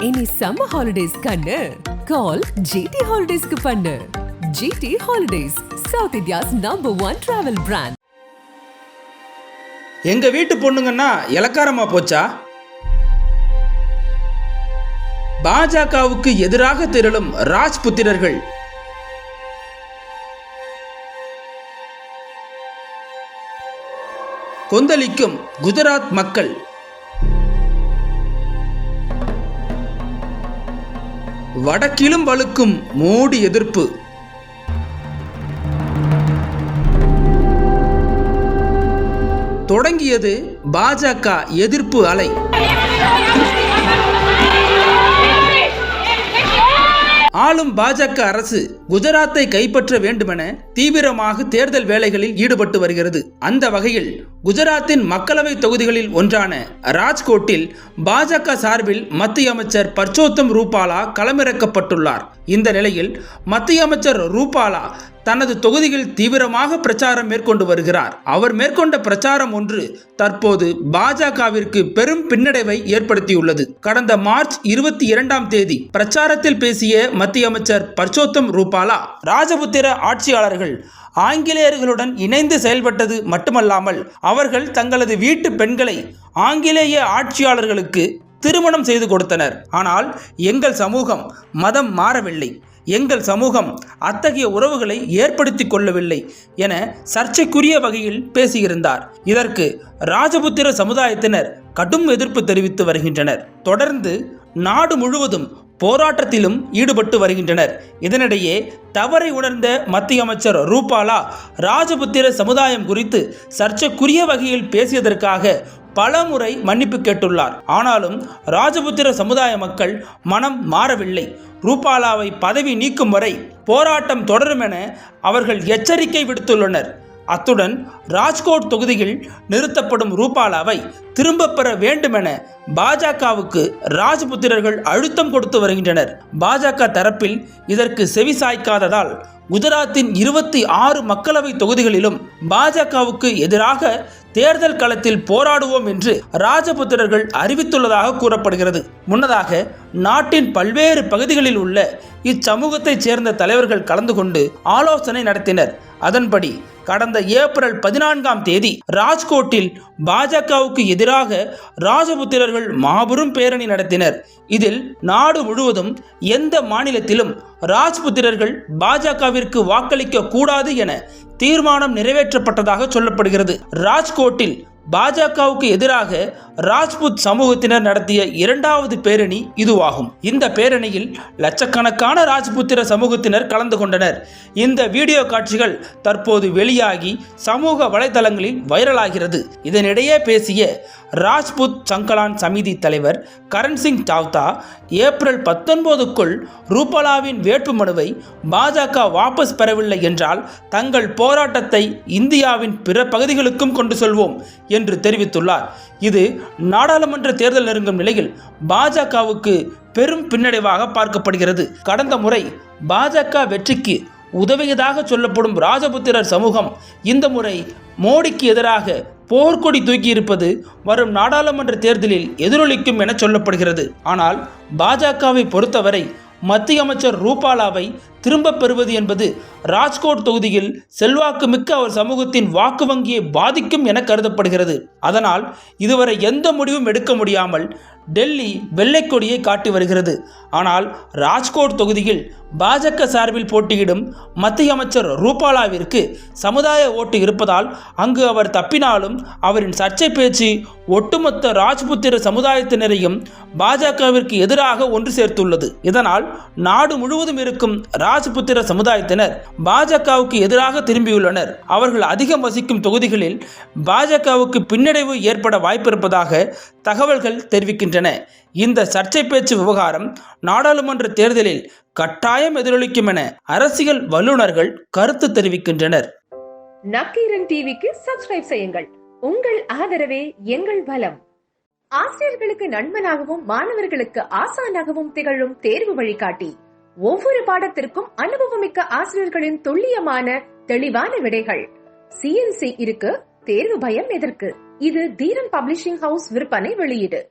இனி summer holidays கண்ணு. கால் GT ஹாலிடேஸ்க்கு பண்ணு. GT holidays South India's number one travel brand எங்க வீட்டு பொண்ணுங்கன்னா இலக்காரமா போச்சா? பாஜகவுக்கு எதிராக திரளும் ராஜ்புத்திரர்கள். கொந்தளிக்கும் குஜராத் மக்கள் வடக்கிலும் வலுக்கும் மோடி எதிர்ப்பு. தொடங்கியது பாஜக எதிர்ப்பு அலை. ஆளும் பாஜக அரசு குஜராத்தை கைப்பற்ற வேண்டுமென தீவிரமாக தேர்தல் வேலைகளில் ஈடுபட்டு வருகிறது. அந்த வகையில் குஜராத்தின் மக்களவை தொகுதிகளில் ஒன்றான ராஜ்கோட்டில் பாஜக சார்பில் மத்திய அமைச்சர் பர்ச்சோத்தம் ரூபாலா களமிறக்கப்பட்டுள்ளார். இந்த நிலையில் மத்திய அமைச்சர் ரூபாலா தனது தொகுதியில் தீவிரமாக பிரச்சாரம் மேற்கொண்டு வருகிறார். அவர் மேற்கொண்ட பிரச்சாரம் ஒன்று தற்போது பாஜகவிற்கு பெரும் பின்னடைவை ஏற்படுத்தியுள்ளது. கடந்த மார்ச் இருபத்தி இரண்டாம் தேதி பிரச்சாரத்தில் பேசிய மத்திய அமைச்சர் பர்சோத்தம் ரூபாலா ராஜபுத்திர ஆட்சியாளர்கள் ஆங்கிலேயர்களுடன் இணைந்து செயல்பட்டது மட்டுமல்லாமல் அவர்கள் தங்களது வீட்டு பெண்களை ஆங்கிலேய ஆட்சியாளர்களுக்கு திருமணம் செய்து கொடுத்தனர். ஆனால் எங்கள் சமூகம் மதம் மாறவில்லை. எங்கள் சமூகம் அத்தகைய உறவுகளை ஏற்படுத்தி கொள்ளவில்லை என சர்ச்சைக்குரிய வகையில் பேசியிருந்தார். இதற்கு ராஜபுத்திர சமுதாயத்தினர் கடும் எதிர்ப்பு தெரிவித்து வருகின்றனர். தொடர்ந்து நாடு முழுவதும் போராட்டத்திலும் ஈடுபட்டு வருகின்றனர். இதனிடையே தவறை உணர்ந்த மத்திய அமைச்சர் ரூபாலா ராஜபுத்திர சமுதாயம் குறித்து சர்ச்சைக்குரிய வகையில் பேசியதற்காக பலமுறை மன்னிப்பு கேட்டுள்ளார். ஆனாலும் ராஜபுத்திர சமுதாய மக்கள் மனம் மாறவில்லை. ரூபாலாவை பதவி நீக்கும் வரை போராட்டம் தொடரும் என அவர்கள் எச்சரிக்கை விடுத்துள்ளனர். அத்துடன் ராஜ்கோட் தொகுதியில் நிறுத்தப்படும் ரூபாலாவை திரும்பப் பெற வேண்டுமென பாஜகவுக்கு ராஜபுத்திரர்கள் அழுத்தம் கொடுத்து வருகின்றனர். பாஜக தரப்பில் இதற்கு செவி சாய்க்காததால் குஜராத்தின் இருபத்தி ஆறு மக்களவை தொகுதிகளிலும் பாஜகவுக்கு எதிராக தேர்தல் களத்தில் போராடுவோம் என்று ராஜபுத்திரர்கள் அறிவித்துள்ளதாக கூறப்படுகிறது. முன்னதாக நாட்டின் பல்வேறு பகுதிகளில் உள்ள இச்சமூகத்தைச் சேர்ந்த தலைவர்கள் கலந்து கொண்டு ஆலோசனை நடத்தினர். அதன்படி கடந்த ஏப்ரல் பதினான்காம் தேதி ராஜ்கோட்டில் பாஜகவுக்கு எதிராக ராஜபுத்திரர்கள் மாபெரும் பேரணி நடத்தினர். இதில் நாடு முழுவதும் எந்த மாநிலத்திலும் ராஜ்புத்திரர்கள் பாஜகவிற்கு வாக்களிக்க கூடாது என தீர்மானம் நிறைவேற்றப்பட்டதாக சொல்லப்படுகிறது. ராஜ்கோட்டில் பாஜகவுக்கு எதிராக ராஜ்புத் சமூகத்தினர் நடத்திய இரண்டாவது பேரணி இதுவாகும். இந்த பேரணியில் லட்சக்கணக்கான ராஜ்புத்திர சமூகத்தினர் கலந்து கொண்டனர். இந்த வீடியோ காட்சிகள் தற்போது வெளியாகி சமூக வலைதளங்களில் வைரலாகிறது. இதனிடையே பேசிய ராஜ்புத் சங்கலான் சமிதி தலைவர் கரண் சிங் தாவ்தா ஏப்ரல் பத்தொன்பதுக்குள் ரூபலாவின் வேட்புமனுவை பாஜக வாபஸ் பெறவில்லை என்றால் தங்கள் போராட்டத்தை இந்தியாவின் பிற பகுதிகளுக்கும் கொண்டு செல்வோம் என்று தெரிவித்துள்ளார். இது நாடாளுமன்ற தேர்தல் நெருங்கும் நிலையில் பாஜகவுக்கு பெரும் பின்னடைவாக பார்க்கப்படுகிறது. கடந்த முறை பாஜக வெற்றிக்கு உதவியதாக சொல்லப்படும் ராஜபுத்திரர் சமூகம் இந்த முறை மோடிக்கு எதிராக போர்க்கொடி தூக்கியிருப்பது வரும் நாடாளுமன்ற தேர்தலில் எதிரொலிக்கும் என சொல்லப்படுகிறது. ஆனால் பாஜகவை பொறுத்தவரை மத்திய அமைச்சர் ரூபாலாவை திரும்பப் பெறுவது என்பது ராஜ்கோட் தொகுதியில் செல்வாக்கு மிக்க அவர் சமூகத்தின் வாக்கு வங்கியை பாதிக்கும் என கருதப்படுகிறது. அதனால் இதுவரை எந்த முடிவும் எடுக்க முடியாமல் டெல்லி வெள்ளைக்கொடியை காட்டி வருகிறது. ஆனால் ராஜ்கோட் தொகுதியில் பாஜக சார்பில் போட்டியிடும் மத்திய அமைச்சர் ரூபாலாவிற்கு சமுதாய ஓட்டு இருப்பதால் அங்கு அவர் தப்பினாலும் அவரின் சர்ச்சை பேச்சு ஒட்டுமொத்த ராஜ்புத்திர சமுதாயத்தினரையும் பாஜகவிற்கு எதிராக ஒன்று சேர்த்துள்ளது. இதனால் நாடு முழுவதும் இருக்கும் ராஜ்புத்திர சமுதாயத்தினர் பாஜகவுக்கு எதிராக திரும்பியுள்ளனர். அவர்கள் அதிகம் வசிக்கும் தொகுதிகளில் பாஜகவுக்கு பின்னடைவு ஏற்பட வாய்ப்பிருப்பதாக தகவல்கள் தெரிவிக்கின்றன. வருகின்றன. இந்த சர்ச்சை பேச்சு விவகாரம் நாடாளுமன்ற தேர்தலில் கட்டாயம் எதிரொலிக்கும் என அரசியல் வல்லுநர்கள் கருத்து தெரிவிக்கின்றனர். நக்கீரன் டிவிக்கு சப்ஸ்கிரைப் செய்யுங்கள். உங்கள் ஆதரவே எங்கள் பலம் ஆசிரியர்களுக்கு நண்பனாகவும் மாணவர்களுக்கு ஆசானாகவும் திகழும் தேர்வு வழிகாட்டி. ஒவ்வொரு பாடத்திற்கும் அனுபவமிக்க ஆசிரியர்களின் துல்லியமான தெளிவான விடைகள். சிஎன்சி இருக்கு தேர்வு பயம் எதற்கு? இது தீரன் பப்ளிஷிங் ஹவுஸ் விற்பனை வெளியீடு.